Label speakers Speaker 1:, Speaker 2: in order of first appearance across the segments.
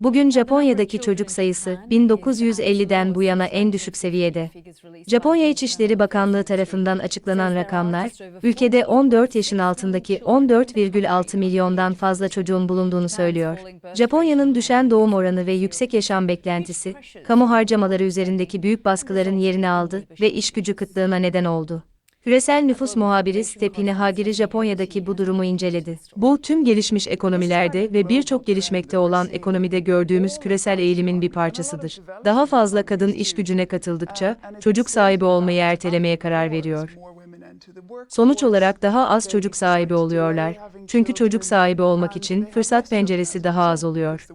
Speaker 1: Bugün Japonya'daki çocuk sayısı 1950'den bu yana en düşük seviyede. Japonya İçişleri Bakanlığı tarafından açıklanan rakamlar, ülkede 14 yaşın altındaki 14,6 milyondan fazla çocuğun bulunduğunu söylüyor. Japonya'nın düşen doğum oranı ve yüksek yaşam beklentisi, kamu harcamaları üzerindeki büyük baskıların yerini aldı ve iş gücü kıtlığına neden oldu. Küresel nüfus muhabiri Stepine Hagiri Japonya'daki bu durumu inceledi.
Speaker 2: Bu tüm gelişmiş ekonomilerde ve birçok gelişmekte olan ekonomide gördüğümüz küresel eğilimin bir parçasıdır. Daha fazla kadın iş gücüne katıldıkça çocuk sahibi olmayı ertelemeye karar veriyor. Sonuç olarak daha az çocuk sahibi oluyorlar. Çünkü çocuk sahibi olmak için fırsat penceresi daha az oluyor.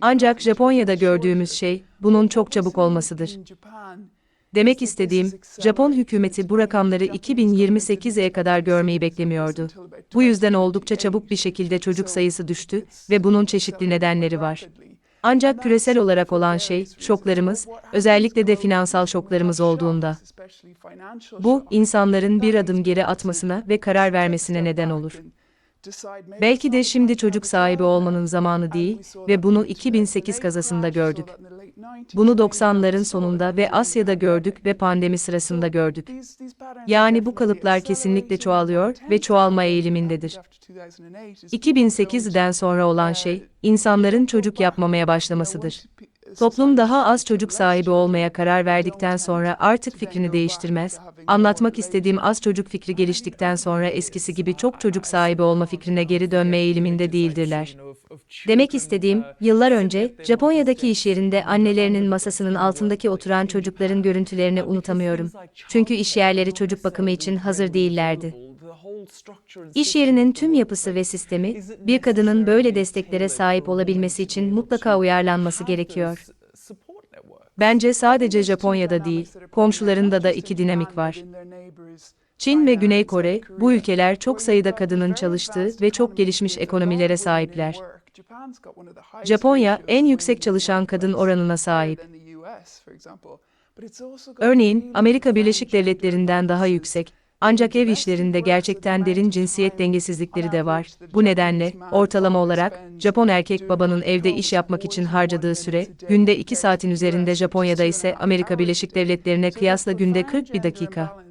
Speaker 2: Ancak Japonya'da gördüğümüz şey bunun çok çabuk olmasıdır. Demek istediğim, Japon hükümeti bu rakamları 2028'e kadar görmeyi beklemiyordu. Bu yüzden oldukça çabuk bir şekilde çocuk sayısı düştü ve bunun çeşitli nedenleri var. Ancak küresel olarak olan şey, şoklarımız, özellikle de finansal şoklarımız olduğunda. Bu, insanların bir adım geri atmasına ve karar vermesine neden olur. Belki de şimdi çocuk sahibi olmanın zamanı değil ve bunu 2008 kazasında gördük. Bunu 90'ların sonunda ve Asya'da gördük ve pandemi sırasında gördük. Yani bu kalıplar kesinlikle çoğalıyor ve çoğalma eğilimindedir. 2008'den sonra olan şey, insanların çocuk yapmamaya başlamasıdır. Toplum daha az çocuk sahibi olmaya karar verdikten sonra artık fikrini değiştirmez. Anlatmak istediğim az çocuk fikri geliştikten sonra eskisi gibi çok çocuk sahibi olma fikrine geri dönme eğiliminde değildirler.
Speaker 1: Demek istediğim, yıllar önce, Japonya'daki iş yerinde annelerinin masasının altındaki oturan çocukların görüntülerini unutamıyorum. Çünkü iş yerleri çocuk bakımı için hazır değillerdi. İş yerinin tüm yapısı ve sistemi, bir kadının böyle desteklere sahip olabilmesi için mutlaka uyarlanması gerekiyor.
Speaker 2: Bence sadece Japonya'da değil, komşularında da iki dinamik var. Çin ve Güney Kore, bu ülkeler çok sayıda kadının çalıştığı ve çok gelişmiş ekonomilere sahipler. Japonya, en yüksek çalışan kadın oranına sahip. Örneğin, Amerika Birleşik Devletleri'nden daha yüksek. Ancak ev işlerinde gerçekten derin cinsiyet dengesizlikleri de var. Bu nedenle, ortalama olarak, Japon erkek babanın evde iş yapmak için harcadığı süre, günde 2 saatin üzerinde Japonya'da ise Amerika Birleşik Devletleri'ne kıyasla günde 41 dakika.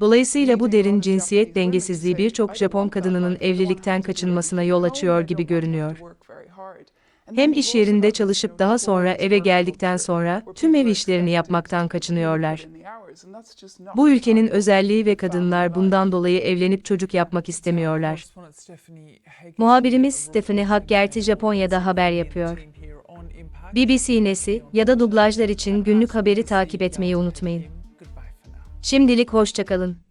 Speaker 2: Dolayısıyla bu derin cinsiyet dengesizliği birçok Japon kadınının evlilikten kaçınmasına yol açıyor gibi görünüyor. Hem iş yerinde çalışıp daha sonra eve geldikten sonra tüm ev işlerini yapmaktan kaçınıyorlar. Bu ülkenin özelliği ve kadınlar bundan dolayı evlenip çocuk yapmak istemiyorlar.
Speaker 1: Muhabirimiz Stephanie Haggerty Japonya'da haber yapıyor. BBC Nesi ya da dublajlar için günlük haberi takip etmeyi unutmayın. Şimdilik hoşçakalın.